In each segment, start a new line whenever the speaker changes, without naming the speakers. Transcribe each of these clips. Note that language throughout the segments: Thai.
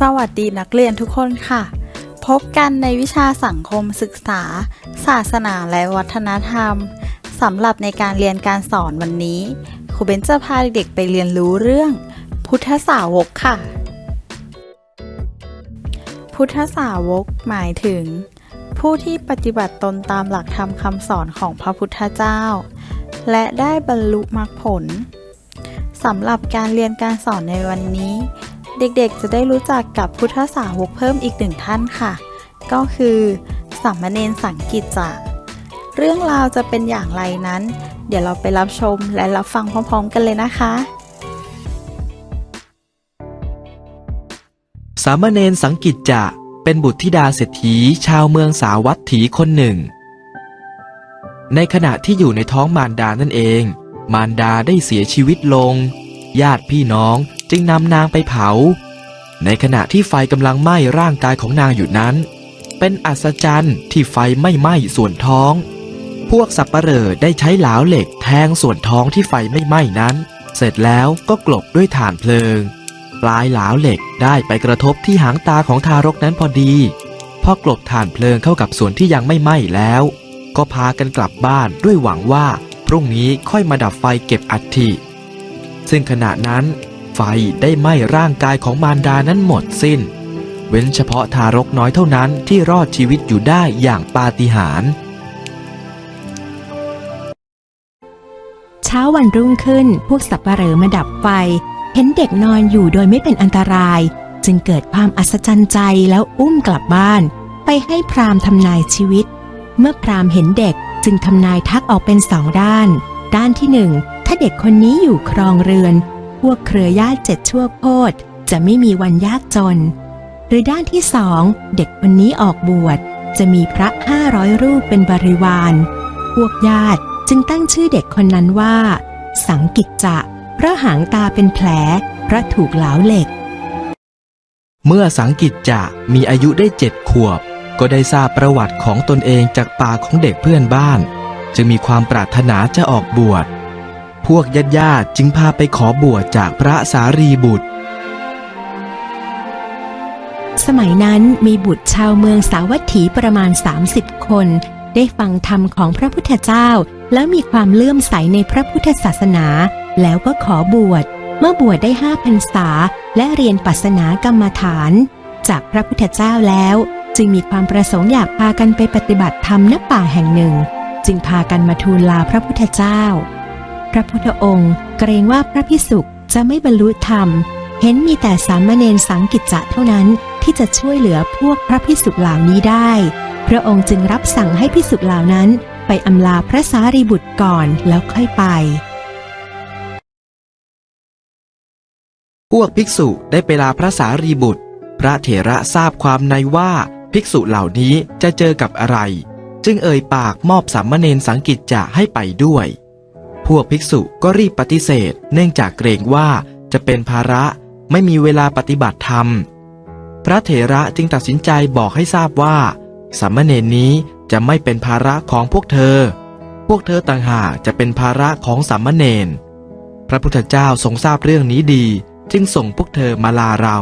สวัสดีนักเรียนทุกคนค่ะ พบกันในวิชาสังคมศึกษา ศาสนาและวัฒนธรรมสำหรับในการเรียนการสอนวันนี้ครูเบนจะพาเด็กๆไปเรียนรู้เรื่อง พุทธสาวกค่ะ พุทธสาวกหมายถึง ผู้ที่ปฏิบัติตนตามหลักธรรมคำสอนของพระพุทธเจ้า และได้บรรลุมรรคผลสำหรับการเรียนการสอนในวันนี้ เด็กๆจะได้รู้จักกับพุทธสาวกเพิ่มอีกหนึ่งท่านค่ะ ก็คือสามเณรสังกิจจะเรื่องราวจะเป็นอย่างไรนั้น เดี๋ยวเราไปรับชมและรับฟังพร้อม ๆ กันเลยนะคะ
สามเณรสังกิจจะเป็นบุตรธิดาเศรษฐีชาวเมืองสาวัตถีคนหนึ่ง ในขณะที่อยู่ในท้องมารดานั่นเอง มารดาได้เสียชีวิตลง ญาติพี่น้อง จึงนำนางไปเผา ในขณะที่ไฟกำลังไหม้ร่างกายของนางอยู่นั้น เป็นอัศจรรย์ที่ไฟไม่ไหม้ส่วนท้อง พวกสับปะเหร่อได้ใช้หลาวเหล็กแทงส่วนท้องที่ไฟไม่ไหม้นั้น เสร็จแล้วก็กลบด้วยถ่านเพลิง ปลายหลาวเหล็กได้ไปกระทบที่หางตาของทารกนั้นพอดีพอกลบถ่านเพลิงเข้ากับส่วนที่ยังไม่ไหม้แล้ว ก็พากันกลับบ้านด้วยหวังว่าพรุ่งนี้ค่อยมาดับไฟเก็บอัฐิซึ่งขณะนั้น ไฟได้ไหม้ร่างกายของมารดานั้นหมดสิ้น เว้นเฉพาะทารกน้อยเท่านั้นที่รอดชีวิตอยู่ได้อย่างปาฏิหาริย์
เช้าวันรุ่งขึ้นพวกสับปะเหร่อมาดับไฟ เห็นเด็กนอนอยู่โดยไม่เป็นอันตราย จึงเกิดความอัศจรรย์ใจแล้วอุ้มกลับบ้าน ไปให้พราหมณ์ทำนายชีวิต เมื่อพราหมณ์เห็นเด็กจึงทำนายทักออกเป็นสองด้าน ด้านที่หนึ่งถ้าเด็กคนนี้อยู่ครองเรือน วกเครือญาติเจ็ดชั่วโคตรจะไม่มีวันยากจน หรือด้านที่สองเด็กคนนี้ออกบวชจะมีพระห้าร้อยรูปเป็นบริวาร พวกญาติจึงตั้งชื่อเด็กคนนั้นว่า สังกิจจะเพราะหางตาเป็นแผลเพราะถูกเหลาเหล็ก
เมื่อสังกิจจะมีอายุได้เจ็ดขวบ ก็ได้ทราบประวัติของตนเองจากปากของเด็กเพื่อนบ้าน จึงมีความปรารถนาจะออกบวช พวกญาติญาติจึงพาไปขอบวชจากพระสารีบุตร
สมัยนั้นมีบุตรชาวเมืองสาวัตถีประมาณ 30 คน ได้ฟังธรรมของพระพุทธเจ้า แล้วมีความเลื่อมใสในพระพุทธศาสนา แล้วก็ขอบวช เมื่อบวชได้ห้าพรรษา และเรียนปัสนากรรมฐาน จากพระพุทธเจ้าแล้ว จึงมีความประสงค์อยากพากันไปปฏิบัติธรรมณป่าแห่งหนึ่ง จึงพากันมาทูลลาพระพุทธเจ้า พระพุทธองค์ เกรงว่าพระพิสุจะไม่บรรลุธรรม เห็นมีแต่สามเณรสังกิจจะเท่านั้นที่จะช่วยเหลือพวกพระพิสุเหล่านี้ได้ พระองค์จึงรับสั่งให้พิสุเหล่านั้น ไปอำลาพระสารีบุตรก่อนแล้วค่อยไป
พวกภิกษุได้ไปลาพระสารีบุตร พระเถระทราบความในว่าภิกษุเหล่านี้จะเจอกับอะไร จึงเอ่ยปากมอบสามเณรสังกิจจะให้ไปด้วย พวกภิกษุก็รีบปฏิเสธ เนื่องจากเกรงว่าจะเป็นภาระไม่มีเวลาปฏิบัติธรรม พระเถระจึงตัดสินใจบอกให้ทราบว่าสามเณรนี้จะไม่เป็นภาระของพวกเธอ พวกเธอต่างหากจะเป็นภาระของสามเณร พระพุทธเจ้าทรงทราบเรื่องนี้ดี จึงส่งพวกเธอมาลาเรา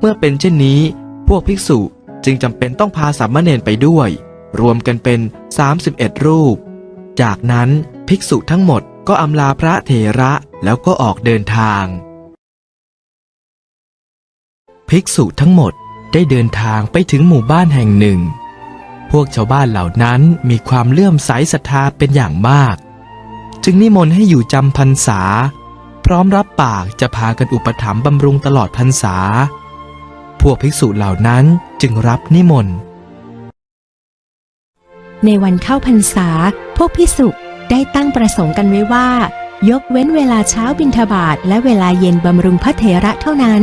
เมื่อเป็นเช่นนี้ พวกภิกษุจึงจำเป็นต้องพาสามเณรไปด้วย รวมกันเป็น 31 รูป จากนั้น ภิกษุทั้งหมดก็อำลาพระเถระแล้วก็ออกเดินทาง ภิกษุทั้งหมดได้เดินทางไปถึงหมู่บ้านแห่งหนึ่ง พวกชาวบ้านเหล่านั้นมีความเลื่อมใสศรัทธาเป็นอย่างมาก จึงนิมนต์ให้อยู่จำพรรษา พร้อมรับปากจะพากันอุปถัมภ์บำรุงตลอดพรรษา พวกภิกษุเหล่านั้นจึงรับนิมนต์
ในวันเข้าพรรษาพวกพิสุ ได้ตั้งประสงค์กันไว้ว่า ยกเว้นเวลาเช้าบิณฑบาตและเวลาเย็นบำรุงพระเถระเท่านั้น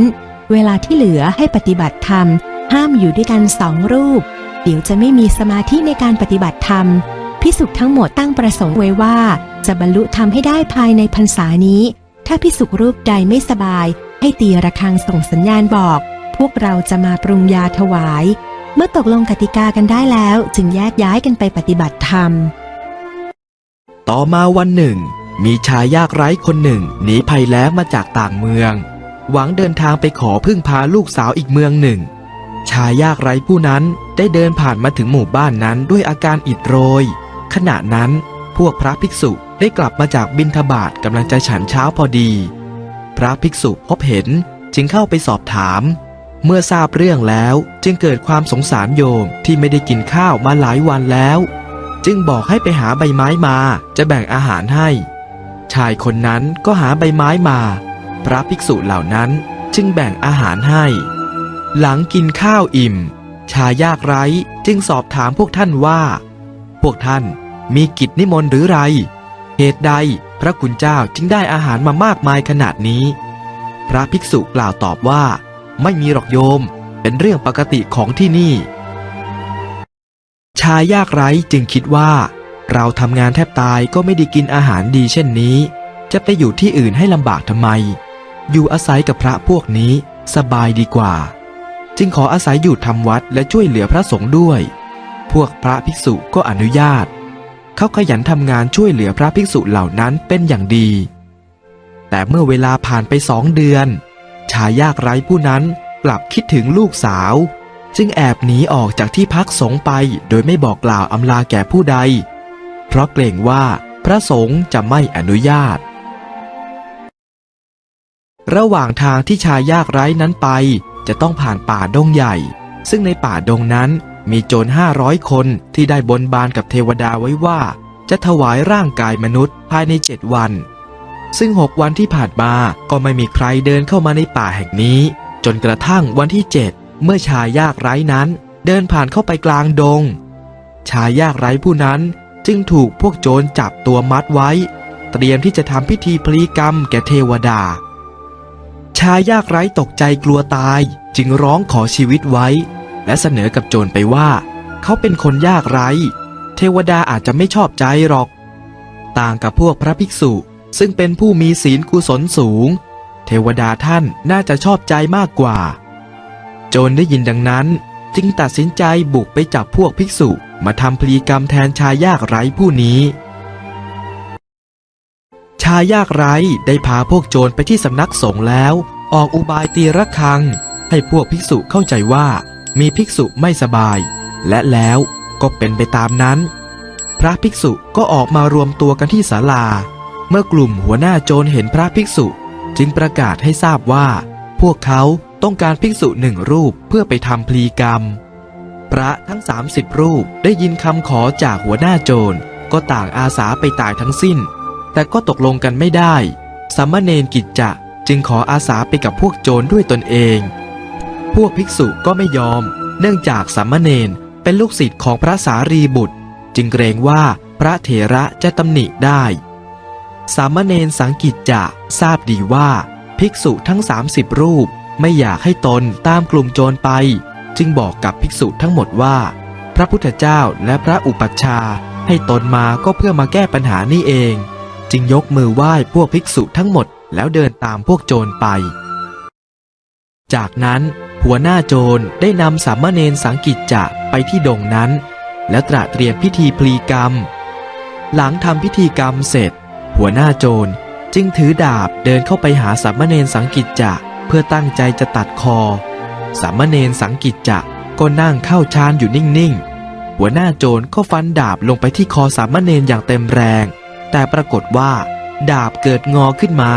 เวลาที่เหลือให้ปฏิบัติธรรม ห้ามอยู่ด้วยกันสองรูป เดี๋ยวจะไม่มีสมาธิในการปฏิบัติธรรมพิสุทั้งหมดตั้งประสงค์ไว้ว่า จะบรรลุธรรมให้ได้ภายในพรรษานี้ ถ้าพิสุรูปใดไม่สบาย ให้ตีระฆังส่งสัญญาณบอก พวกเราจะมาปรุงยาถวาย เมื่อตกลงกติกากันได้แล้วจึงแยกย้ายกันไปปฏิบัติธรรม
ต่อมาวันหนึ่ง มีชายยากไร้คนหนึ่งหนีภัยแล้งมาจากต่างเมือง หวังเดินทางไปขอพึ่งพาลูกสาวอีกเมืองหนึ่ง ชายยากไร้ผู้นั้นได้เดินผ่านมาถึงหมู่บ้านนั้นด้วยอาการอิดโรย ขณะนั้นพวกพระภิกษุได้กลับมาจากบิณฑบาตกำลังจะฉันเช้าพอดี พระภิกษุพบเห็นจึงเข้าไปสอบถาม เมื่อทราบเรื่องแล้วจึงเกิดความสงสารโยมที่ไม่ได้กินข้าวมาหลายวันแล้ว จึงบอกให้ไปหาใบไม้มา จะแบ่งอาหารให้ ชายคนนั้นก็หาใบไม้มา พระภิกษุเหล่านั้นจึงแบ่งอาหารให้ หลังกินข้าวอิ่ม ชายยากไร้จึงสอบถามพวกท่านว่า พวกท่านมีกิจนิมนต์หรือไร เหตุใดพระคุณเจ้าจึงได้อาหารมามากมายขนาดนี้ พระภิกษุกล่าวตอบว่า ไม่มีหรอกโยม เป็นเรื่องปกติของที่นี่ ชายยากไร้จึงคิดว่า เราทำงานแทบตายก็ไม่ได้กินอาหารดีเช่นนี้ จะไปอยู่ที่อื่นให้ลำบากทำไม อยู่อาศัยกับพระพวกนี้สบายดีกว่า จึงขออาศัยอยู่ทำวัดและช่วยเหลือพระสงฆ์ด้วย พวกพระภิกษุก็อนุญาต เขาขยันทำงานช่วยเหลือพระภิกษุเหล่านั้นเป็นอย่างดี แต่เมื่อเวลาผ่านไปสองเดือน ชายยากไร้ผู้นั้นกลับคิดถึงลูกสาว จึงแอบหนีออกจากที่พักสงฆ์ไปโดยไม่บอกกล่าวอำลาแก่ผู้ใด เพราะเกรงว่าพระสงฆ์จะไม่อนุญาต ระหว่างทางที่ชายยากไร้นั้นไป จะต้องผ่านป่าดงใหญ่ ซึ่งในป่าดงนั้นมีโจรห้าร้อยคนที่ได้บนบานกับเทวดาไว้ว่า จะถวายร่างกายมนุษย์ภายในเจ็ดวัน ซึ่งหกวันที่ผ่านมาก็ไม่มีใครเดินเข้ามาในป่าแห่งนี้ จนกระทั่งวันที่เจ็ด เมื่อชายยากไร้นั้นเดินผ่านเข้าไปกลางดง ชายยากไร้ผู้นั้นจึงถูกพวกโจรจับตัวมัดไว้ เตรียมที่จะทำพิธีพลีกรรมแก่เทวดา ชายยากไร้ตกใจกลัวตายจึงร้องขอชีวิตไว้ และเสนอกับโจรไปว่า เขาเป็นคนยากไร้ เทวดาอาจจะไม่ชอบใจหรอก ต่างกับพวกพระภิกษุซึ่งเป็นผู้มีศีลกุศลสูง เทวดาท่านน่าจะชอบใจมากกว่า จรได้ยินดังนั้น จึงตัดสินใจบุกไปจับพวกภิกษุมาทำพลีกรรมแทนชายยากไร้ผู้นี้ ชายยากไร้ได้พาพวกโจรไปที่สำนักสงฆ์แล้ว ออกอุบายตีระฆัง ให้พวกภิกษุเข้าใจว่ามีภิกษุไม่สบาย และแล้วก็เป็นไปตามนั้น พระภิกษุก็ออกมารวมตัวกันที่ศาลา เมื่อกลุ่มหัวหน้าโจรเห็นพระภิกษุ จึงประกาศให้ทราบว่า พวกเขา ต้องการภิกษุหนึ่งรูปเพื่อไปทำพลีกรรม พระทั้ง 30 รูปได้ยินคำขอจากหัวหน้าโจร ก็ต่างอาสาไปตายทั้งสิ้น แต่ก็ตกลงกันไม่ได้สามเณรกิจจะจึงขออาสาไปกับพวกโจรด้วยตนเอง พวกภิกษุก็ไม่ยอม เนื่องจากสามเณรเป็นลูกศิษย์ของพระสารีบุตร จึงเกรงว่าพระเถระจะตำหนิได้ สามเณรสังกิจจะทราบดีว่า ภิกษุทั้ง 30 รูป ไม่อยากให้ตนตามกลุ่มโจรไป จึงบอกกับภิกษุทั้งหมดว่า พระพุทธเจ้าและพระอุปัชฌาย์ให้ตนมาก็เพื่อมาแก้ปัญหานี่เอง จึงยกมือไหว้พวกภิกษุทั้งหมดแล้วเดินตามพวกโจรไป จากนั้นหัวหน้าโจรได้นำสามเณรสังกิจจะไปที่ดงนั้น แล้วตระเตรียมพิธีพลีกรรม หลังทำพิธีกรรมเสร็จ หัวหน้าโจรจึงถือดาบเดินเข้าไปหาสามเณรสังกิจจะ พื่อตั้งใจจะตัดคอ สามเณรสังกิจจะก็นั่งเข้าฌานอยู่นิ่งๆ หัวหน้าโจรก็ฟันดาบลงไปที่คอสามเณรอย่างเต็มแรง แต่ปรากฏว่า ดาบเกิดงอขึ้นมา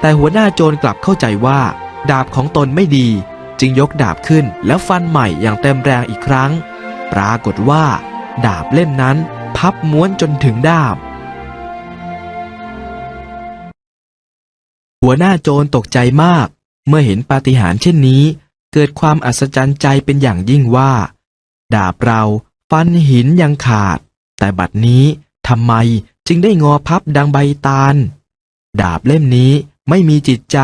แต่หัวหน้าโจรกลับเข้าใจว่า ดาบของตนไม่ดี จึงยกดาบขึ้นแล้วฟันใหม่อย่างเต็มแรงอีกครั้ง ปรากฏว่า ดาบเล่มนั้นพับม้วนจนถึงดามหัวหน้าโจรตกใจมาก เมื่อเห็นปาฏิหาริย์เช่นนี้ เกิดความอัศจรรย์ใจเป็นอย่างยิ่งว่า ดาบเราฟันหินยังขาด แต่บัดนี้ทำไมจึงได้งอพับดังใบตาล ดาบเล่มนี้ไม่มีจิตใจ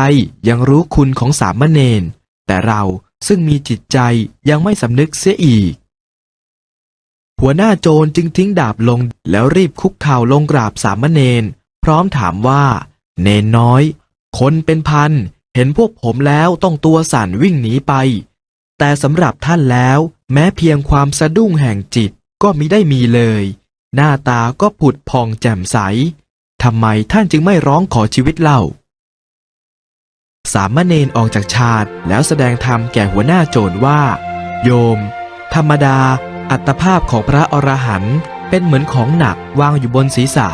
ยังรู้คุณของสามเณรแต่เราซึ่งมีจิตใจยังไม่สำนึกเสียอีก หัวหน้าโจรจึงทิ้งดาบลงแล้วรีบคุกเข่าลงกราบสามเณรพร้อมถามว่า เนนน้อย คนเป็นพัน เห็นพวกผมแล้วต้องตัวสั่นวิ่งหนีไป แต่สำหรับท่านแล้วแม้เพียงความสะดุ้งแห่งจิตก็มิได้มีเลย หน้าตาก็ผุดพองแจ่มใสทำไมท่านจึงไม่ร้องขอชีวิตเล่า สามเณรออกจากชาติแล้วแสดงธรรมแก่หัวหน้าโจรว่า โยม ธรรมดา อัตภาพของพระอรหันต์เป็นเหมือนของหนักวางอยู่บนศีรษะ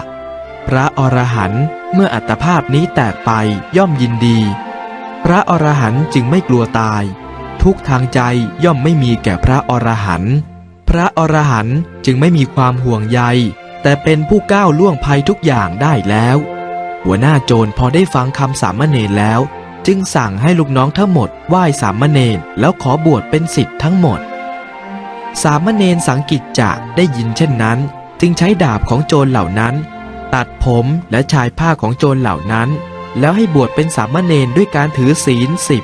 พระอรหันต์เมื่ออัตภาพนี้แตกไปย่อมยินดี ระอรหันต์จึงไม่กลัวตาย ทุกทางใจย่อมไม่มีแก่พระอรหันต์พระอรหันต์จึงไม่มีความห่วงใย แต่เป็นผู้ก้าวล่วงภัยทุกอย่างได้แล้ว หัวหน้าโจรพอได้ฟังคำสามเณรแล้ว จึงสั่งให้ลูกน้องทั้งหมดไหว้สามเณรแล้วขอบวชเป็นศิษย์ทั้งหมด สามเณรสังกิจจะได้ยินเช่นนั้น จึงใช้ดาบของโจรเหล่านั้น ตัดผมและชายผ้าของโจรเหล่านั้น แล้วให้บวชเป็นสามเณรด้วยการถือศีลสิบ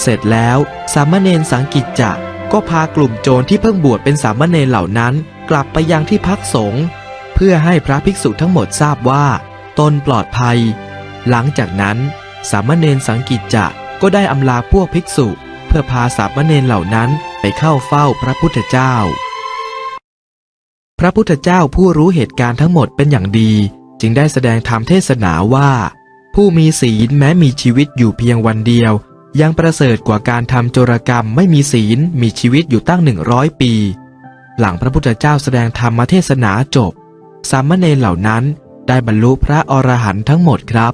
เสร็จแล้วสามเณรสังกิจจะก็พากลุ่มโจรที่เพิ่งบวชเป็นสามเณรเหล่านั้น กลับไปยังที่พักสงฆ์เพื่อให้พระภิกษุทั้งหมดทราบว่า ตนปลอดภัย หลังจากนั้น สามเณรสังกิจจะก็ได้อำลาพวกภิกษุ เพื่อพาสามเณรเหล่านั้นไปเข้าเฝ้าพระพุทธเจ้า พระพุทธเจ้าผู้รู้เหตุการณ์ทั้งหมดเป็นอย่างดี จึงได้แสดงธรรมเทศนาว่า ผู้มีศีลแม้มีชีวิตอยู่เพียงวันเดียว ยังประเสริฐกว่าการทำโจรกรรมไม่มีศีลมีชีวิตอยู่ตั้งหนึ่งร้อยปี หลังพระพุทธเจ้าแสดงธรรมเทศนาจบ สามเณรเหล่านั้นได้บรรลุพระอรหันต์ทั้งหมดครับ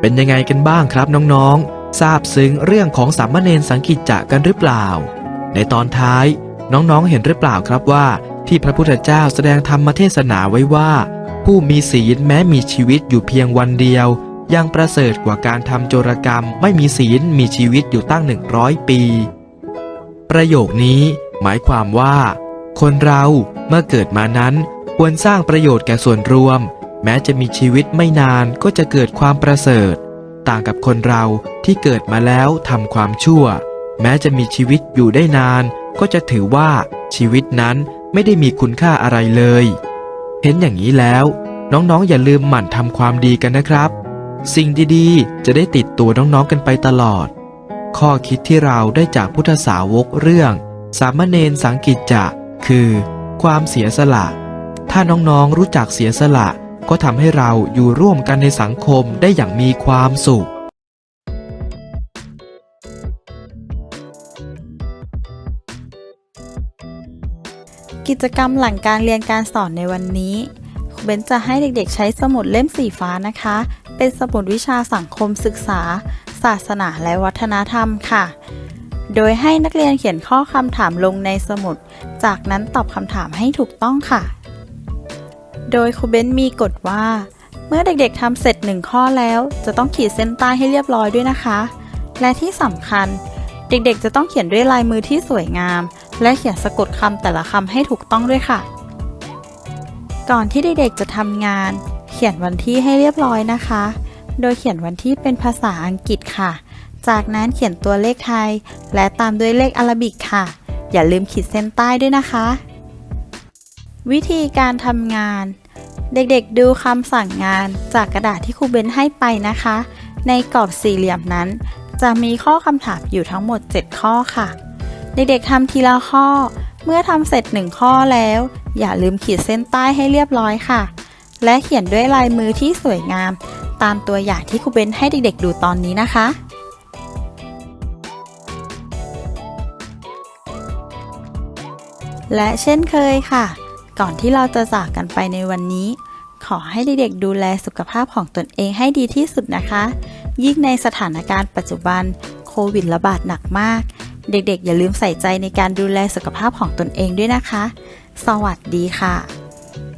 เป็นยังไงกันบ้างครับน้องๆ ทราบซึ้งเรื่องของสามเณรสังกิจจะกันหรือเปล่า ในตอนท้ายน้องๆเห็นหรือเปล่าครับว่า ที่พระพุทธเจ้าแสดงธรรมเทศนาไว้ว่า ผู้มีศีลแม้มีชีวิตอยู่เพียงวันเดียว ยังประเสริฐกว่าการทำโจรกรรมไม่มีศีลมีชีวิตอยู่ตั้งหนึ่งร้อยปี ประโยคนี้หมายความว่า คนเราเมื่อเกิดมานั้นควรสร้างประโยชน์แก่ส่วนรวม แม้จะมีชีวิตไม่นานก็จะเกิดความประเสริฐ ต่างกับคนเราที่เกิดมาแล้วทำความชั่ว แม้จะมีชีวิตอยู่ได้นาน ก็จะถือว่าชีวิตนั้น ไม่ได้มีคุณค่าอะไรเลย เห็นอย่างนี้แล้ว น้องๆอย่าลืมหมั่นทำความดีกันนะครับ สิ่งดีๆ จะได้ติดตัวน้องๆกันไปตลอด ข้อคิดที่เราได้จากพุทธสาวกเรื่อง สามเณรสังกิจจะคือ ความเสียสละ ถ้าน้องๆรู้จักเสียสละก็ทำให้เราอยู่ร่วมกันในสังคมได้อย่างมีความสุข
กิจกรรมหลังการเรียนการสอนในวันนี้ครูเบนจะให้เด็กๆ ใช้สมุดเล่มสีฟ้านะคะ เป็นสมุดวิชาสังคมศึกษา ศาสนาและวัฒนธรรมค่ะ โดยให้นักเรียนเขียนข้อคำถามลงในสมุด จากนั้นตอบคำถามให้ถูกต้องค่ะ โดยครูเบนมีกฎว่า เมื่อเด็กๆทำเสร็จหนึ่งข้อแล้ว จะต้องขีดเส้นใต้ให้เรียบร้อยด้วยนะคะ และที่สำคัญ เด็กๆ จะต้องเขียนด้วยลายมือที่สวยงาม และเขียนสะกดคำแต่ละคำให้ถูกต้องด้วยค่ะ ก่อนที่เด็กๆจะทำงาน เขียนวันที่ให้เรียบร้อยนะคะ โดยเขียนวันที่เป็นภาษาอังกฤษค่ะ จากนั้นเขียนตัวเลขไทย และตามด้วยเลขอาราบิกค่ะ อย่าลืมขีดเส้นใต้ด้วยนะคะ วิธีการทำงาน เด็กๆดูคำสั่งงานจากกระดาษที่ครูเบนให้ไปนะคะ ในกรอบสี่เหลี่ยมนั้น จะมีข้อคำถามอยู่ทั้งหมด 7 ข้อค่ะ เด็กๆทำทีละข้อ เมื่อทำเสร็จหนึ่งข้อแล้ว อย่าลืมขีดเส้นใต้ให้เรียบร้อยค่ะ และเขียนด้วยลายมือที่สวยงาม ตามตัวอย่างที่ครูเบนให้เด็กๆดูตอนนี้นะคะและเช่นเคยค่ะ ก่อนที่เราจะจากกันไปในวันนี้ ขอให้เด็กๆดูแลสุขภาพของตนเองให้ดีที่สุดนะคะ ยิ่งในสถานการณ์ปัจจุบันโควิดระบาดหนักมาก เด็กๆ อย่าลืมใส่ใจในการดูแลสุขภาพของตนเองด้วยนะคะ สวัสดีค่ะ